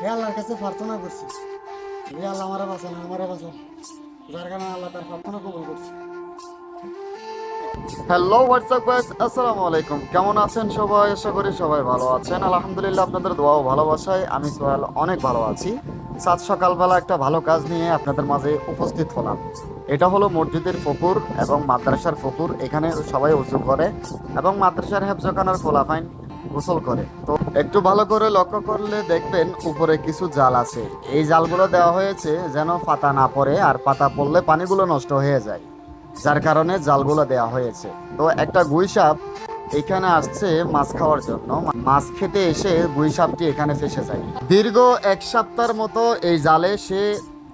হে আল্লাহর কাছে প্রার্থনা করছি। হে আল্লাহ, আমারে বাঁচান আমারে বাঁচান। যার কারণে আল্লাহ তার প্রার্থনা কবুল করছে। হ্যালো হোয়াটসঅ্যাপ গাইস আসসালামু আলাইকুম। কেমন আছেন সবাই? আশা করি সবাই ভালো আছেন। আলহামদুলিল্লাহ, আপনাদের দোয়া ও ভালোবাসায়। আমি সোহেল, অনেক ভালো আছি। সাত সকালবেলা একটা ভালো কাজ নিয়ে আপনাদের মাঝে উপস্থিত হলাম। এটা হলো মসজিদের ফকুর এবং মাদ্রাসার ফকুর। এখানে সবাই উজু করে এবং মাদ্রাসার হেফজখানার ফোলাফাইন গোসল করে। তো একটু ভালো করে লক্ষ্য করলে দেখবেন উপরে কিছু জাল আছে। এই জালগুলো দেওয়া হয়েছে যেন পাতা না পড়ে আর পাতা পড়লে পানিগুলো নষ্ট হয়ে যায়। যার কারণে জালগুলো দেওয়া হয়েছে। তো একটা গুই সাপ এখানে আসছে মাছ খাওয়ার জন্য। মাছ খেতে এসে গুই সাপটি এখানে ফেসে যায়। দীর্ঘ এক সপ্তাহের মতো এই জালে সে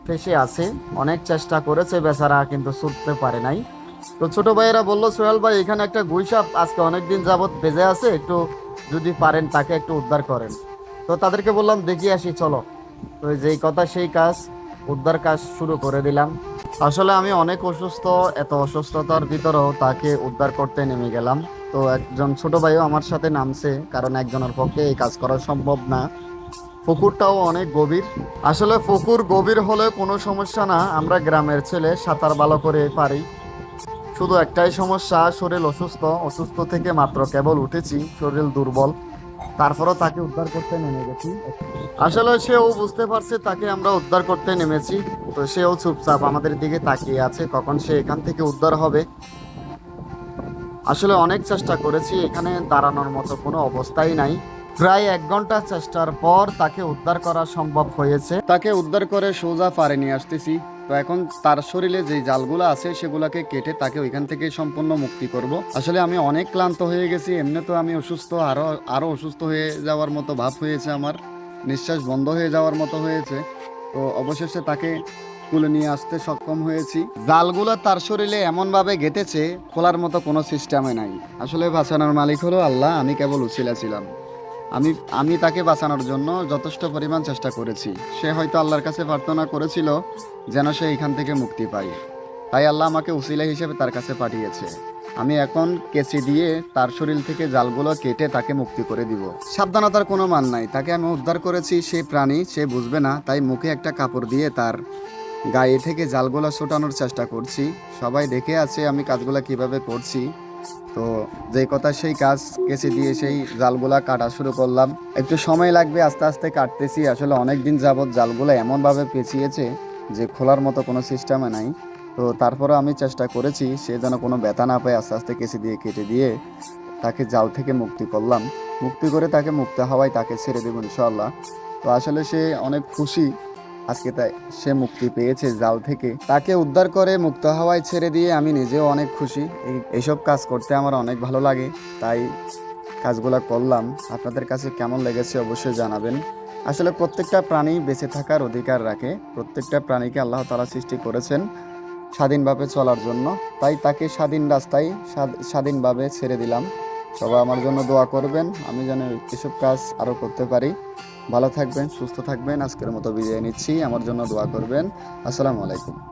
ফেসে আছে। অনেক চেষ্টা করেছে বেচারা, কিন্তু ছুটতে পারে নাই। তো ছোট ভাইয়েরা বলল, সোহেল ভাই, এখানে একটা গুই সাপ আজকে অনেকদিন যাবত বেজে আছে, একটু যদি পারেন তাকে একটু উদ্ধার করেন। তো তাদেরকে বললাম, দেখি আসি, চলো। তো যেই কথা, সেই কাজ, উদ্ধার কাজ শুরু করে দিলাম। আসলে আমি অনেক অসুস্থ, এত অসুস্থতার ভিতরেও তাকে উদ্ধার করতে নেমে গেলাম। তো একজন ছোট ভাইও আমার সাথে নামছে, কারণ একজনের পক্ষে এই কাজ করা সম্ভব না। পুকুরটাও অনেক গভীর। আসলে পুকুর গভীর হলে কোনো সমস্যা না, আমরা গ্রামের ছেলে সাঁতার ভালো করে পারি। শুধু একটাই সমস্যা, শরীর অসুস্থ অসুস্থ থেকে মাত্র কেবল উঠেছি, শরীর দুর্বল। তারপরও তাকে উদ্ধার করতে নেমে গেছি। আসলে সেও বুঝতে পারছে তাকে আমরা উদ্ধার করতে নেমেছি, তো সেও চুপচাপ আমাদের দিকে তাকিয়ে আছে, কখন সে এখান থেকে উদ্ধার হবে। আসলে অনেক চেষ্টা করেছি, এখানে দাঁড়ানোর মতো কোনো অবস্থাই নাই। প্রায় এক ঘণ্টা চেষ্টার পর তাকে উদ্ধার করা সম্ভব হয়েছে। তাকে উদ্ধার করে সোজা পারে নিয়ে আসতেছি। তো এখন তার শরীরে যে জালগুলো আছে সেগুলোকে কেটে তাকে ওইখান থেকে সম্পূর্ণ মুক্তি করব। আসলে আমি অনেক ক্লান্ত হয়ে গেছি, এমনি তো আমি অসুস্থ, আরও আরও অসুস্থ হয়ে যাওয়ার মতো ভাব হয়েছে আমার। নিঃশ্বাস বন্ধ হয়ে যাওয়ার মতো হয়েছে। তো অবশেষে তাকে তুলে নিয়ে আসতে সক্ষম হয়েছি। জালগুলো তার শরীরে এমনভাবে গেঁথেছে, খোলার মতো কোনো সিস্টেমে নাই। আসলে বাঁচানোর মালিক হলো আল্লাহ, আমি কেবল উছিলা ছিলাম। আমি আমি তাকে বাঁচানোর জন্য যথেষ্ট পরিমাণ চেষ্টা করেছি। সে হয়তো আল্লাহর কাছে প্রার্থনা করেছিল যেন সে এখান থেকে মুক্তি পায়। তাই আল্লাহ আমাকে উসিলা হিসেবে তার কাছে পাঠিয়েছে। আমি এখন কেচি দিয়ে তার শরীর থেকে জালগুলো কেটে তাকে মুক্তি করে দিব। সাবধানতার কোনো মান নাই। তাকে আমি উদ্ধার করেছি। সে প্রাণী, সে বুঝবে না। তাই মুখে একটা কাপড় দিয়ে তার গায়ে থেকে জালগুলো ছোটানোর চেষ্টা করছি। সবাই দেখে আছে, আমি কাজগুলো কীভাবে করছি। তো যে কথা সেই কাজ কেচে দিয়ে সেই জালগুলা কাটা শুরু করলাম। একটু সময় লাগবে, আস্তে আস্তে কাটতেছি। আসলে অনেক দিন যাবৎ জালগুলো এমনভাবে পেঁচিয়েছে যে খোলার মতো কোনো সিস্টেমে নাই। তো তারপরে আমি চেষ্টা করেছি, সে যেন কোনো ব্যথা না পায়, আস্তে আস্তে কেচে দিয়ে, কেটে দিয়ে তাকে জাল থেকে মুক্তি করলাম। মুক্তি করে তাকে মুক্ত হওয়ায় তাকে ছেড়ে দেবো ইনশাল্লাহ তো আসলে সে অনেক খুশি আজকে তাই সে মুক্তি পেয়েছে জাল থেকে। তাকে উদ্ধার করে মুক্ত হওয়ায় ছেড়ে দিয়ে আমি নিজেও অনেক খুশি। এই এইসব কাজ করতে আমার অনেক ভালো লাগে। তাই কাজগুলো করলাম। আপনাদের কাছে কেমন লেগেছে অবশ্যই জানাবেন। আসলে প্রত্যেকটা প্রাণী বেঁচে থাকার অধিকার রাখে। প্রত্যেকটা প্রাণীকে আল্লাহ তালা সৃষ্টি করেছেন স্বাধীনভাবে চলার জন্য। তাই তাকে স্বাধীন রাস্তায় স্বাধ- স্বাধীনভাবে ছেড়ে দিলাম। সবাই আমার জন্য দোয়া করবেন। আমি যেন এসব কাজ আরও করতে পারি। ভালো থাকবেন, সুস্থ থাকবেন। আজকের মতো বিদায় নিচ্ছি। আমার জন্য দোয়া করবেন। আসসালামু আলাইকুম।